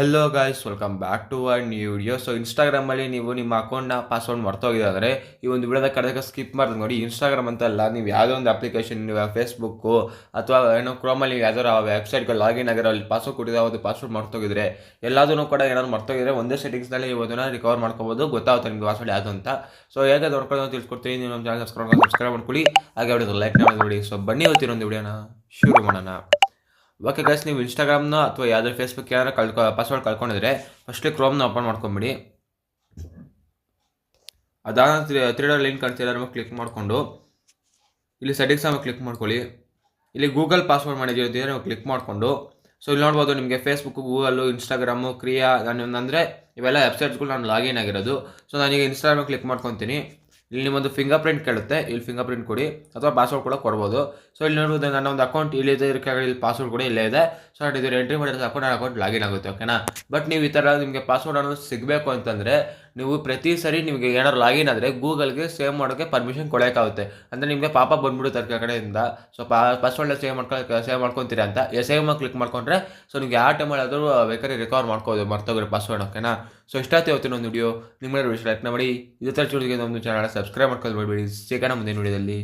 Hello guys welcome back to our new video so ಇನ್ಸ್ಟಾಗ್ರಾಮಲ್ಲಿ ನೀವು ನಿಮ್ಮ ಅಕೌಂಟ್ನ ಪಾಸ್ವರ್ಡ್ ಮರ್ತೋಗಿದ್ದಾದರೆ, ಈ ಒಂದು ವಿಡಿಯೋದ ಕಡೆಗೆ ಸ್ಕಿಪ್ ಮಾಡಿದ್ರೆ ನೋಡಿ ಇನ್ಸ್ಟಾಗ್ರಾಮ್ ಅಂತಲ್ಲ, ನೀವು ಯಾವುದೋ ಒಂದು ಅಪ್ಲಿಕೇಶನ್ ನೀವು ಫೇಸ್ಬುಕ್ಕು ಅಥವಾ ಏನೋ ಕ್ರೋಮಲ್ಲಿ ಯಾವ್ದಾರು ವೆಬ್ಸೈಟ್ಗೆ ಲಾಗಿನ್ ಆಗಿರೋ ಅಲ್ಲಿ ಪಾಸ್ವರ್ಡ್ ಕೊಟ್ಟಿರೋ ಅದು ಪಾಸ್ವರ್ಡ್ ಮರ್ತೋಗಿದ್ರೆ ಎಲ್ಲದೂ ಕೂಡ ಏನಾದ್ರು ಮರ್ತೋಗಿದ್ರೆ ಒಂದೇ ಸೆಟ್ಟಿಂಗ್ಸ್ನಲ್ಲಿ ನೀವು ಅದನ್ನು ರಿಕವರ್ ಮಾಡ್ಕೋಬೋದು. ಗೊತ್ತಾಗುತ್ತೆ ನಿಮ್ಗೆ ಪಾಸ್ವರ್ಡ್ ಯಾವುದು ಅಂತ. ಸೊ ಹೇಗೆ ನೋಡ್ಕೊಳ್ಳೋದು ತಿಳ್ಕೊಡ್ತೀನಿ ನೀವು ನಮ್ಮ ಚಾನಲ್ ಸಬ್ಸ್ಕ್ರೈಬ್ ಮಾಡ್ಕೊಳ್ಳಿ. ಹಾಗೆ ಲೈಕ್ ಮಾಡಿ ನೋಡಿ. ಸೊ ಬನ್ನಿ ಇವತ್ತಿನ ಒಂದು ವಿಡಿಯೋನ ಶುರು ಮಾಡೋಣ. ಓಕೆ ಗೈಸ್ ನೀವು ಇನ್ಸ್ಟಾಗ್ರಾಮ್ನ ಅಥವಾ ಯಾವುದೇ ಫೇಸ್ಬುಕ್ ಏನಾದ್ರು ಕಳ್ಕೊ ಪಾಸ್ವರ್ಡ್ ಕಳ್ಕೊಂಡಿದ್ರೆ ಫಸ್ಟ್ಲಿ ಕ್ರೋಮ್ನ ಓಪನ್ ಮಾಡ್ಕೊಂಬಿಡಿ. ಅದಾದ ತ್ರೀ ಡಾರ್ ಲಿಂಕ್ ಕಾಣ್ತಿಲ್ಲ ನಮಗೆ ಕ್ಲಿಕ್ ಮಾಡಿಕೊಂಡು, ಇಲ್ಲಿ ಸೆಟ್ಟಿಂಗ್ಸ್ ಮೇಲೆ ಕ್ಲಿಕ್ ಮಾಡ್ಕೊಳ್ಳಿ. ಇಲ್ಲಿ ಗೂಗಲ್ ಪಾಸ್ವರ್ಡ್ ಮಾಡಿದ್ದೀರಿ ನೀವು ಕ್ಲಿಕ್ ಮಾಡಿಕೊಂಡು. ಸೊ ಇಲ್ಲಿ ನೋಡ್ಬೋದು ನಿಮಗೆ ಫೇಸ್ಬುಕ್ಕು ಗೂಗಲು ಇನ್ಸ್ಟಾಗ್ರಾಮು ಕ್ರಿಯಾ ನಾನು ಅಂದರೆ ಇವೆಲ್ಲ ವೆಬ್ಸೈಟ್ಸ್ಗಳು ನಾನು ಲಾಗಿನ್ ಆಗಿರೋದು. ಸೊ ನಾನೀಗ ಇನ್ಸ್ಟಾಗ್ರಾಮ್ ಕ್ಲಿಕ್ ಮಾಡ್ಕೊತೀನಿ. ಇಲ್ಲಿ ನಿಮ್ಮೊಂದು ಫಿಂಗರ್ ಪ್ರಿಂಟ್ ಕೇಳುತ್ತೆ. ಇಲ್ಲಿ ಫಿಂಗರ್ ಪ್ರಿಂಟ್ ಕೊಡಿ. ಅಥವಾ ಪಾಸ್ವರ್ಡ್ ಕೂಡ ಕೊಡ್ಬೋದು. ಸೊ ಇಲ್ಲಿ ನೋಡ್ಬೋದು, ನನ್ನ ಒಂದು ಅಕೌಂಟ್ ಇಲ್ಲಿದೆ ಇದಕ್ಕೆ ಇಲ್ಲಿ ಪಾಸ್ವರ್ಡ್ ಕೂಡ ಇಲ್ಲೇ ಇದೆ. ಸೊ ಇದು ಎಂಟ್ರಿ ಮಾಡಿದ್ರೆ ಅಕೌಂಟ್ ನನ್ನ ಅಕೌಂಟ್ ಲಾಗಿನ್ ಆಗುತ್ತೆ ಓಕೆನಾ ಬಟ್ ನೀವು ಈ ಥರ ನಿಮಗೆ ಪಾಸ್ವರ್ಡ್ ಅನ್ನೋದು ಸಿಗಬೇಕು ಅಂತಂದರೆ ನೀವು ಪ್ರತಿ ಸರಿ ನಿಮಗೆ ಏನಾದ್ರು ಲಾಗಿನ್ ಆದರೆ ಗೂಗಲ್ಗೆ ಸೇವ್ ಮಾಡೋಕ್ಕೆ ಪರ್ಮಿಷನ್ ಕೊಡೋಕ್ಕಾಗುತ್ತೆ ಅಂದರೆ ನಿಮಗೆ ಪಾಪ ಬಂದ್ಬಿಡುತ್ತೆ ಅದಕ್ಕೆ ಕಡೆಯಿಂದ. ಸೊ ಪಾ ಪಾಸ್ವರ್ಡ್ನ ಸೇವ್ ಮಾಡ್ಕೊ, ಸೇವ್ ಮಾಡ್ಕೊತೀರಾ ಅಂತ. ಸೇವ್ ಮಾಡಿ ಕ್ಲಿಕ್ ಮಾಡ್ಕೊಂಡ್ರೆ ಸೊ ನಿಮಗೆ ಯಾವ ಟೈಮಲ್ಲಿ ಆದರೂ ಬೇಕಾದ್ರೆ ರಿಕವರ್ ಮಾಡ್ಕೋದು ಮರ್ತೋಗ್ರೆ ಪಾಸ್ವರ್ಡ್ ಓಕೆನಾ? ಸೊ ಇಷ್ಟಾಯ್ತು ಇವತ್ತಿನ ಒಂದು ವಿಡಿಯೋ ನಿಮ್ಮ ವಿಷಯ ಲೈಕ್ ಮಾಡಿ, ಇದೇ ಥರ ಚೂಡಿಗೆ ಒಂದು ಚಾನಲ್ ಸಬ್ಸ್ಕ್ರೈಬ್ ಮಾಡ್ಕೊಂಡು ಬಿಡಬೇಡಿ ಸಿಗೋಣ ಮುಂದಿನ ವಿಡಿಯೋದಲ್ಲಿ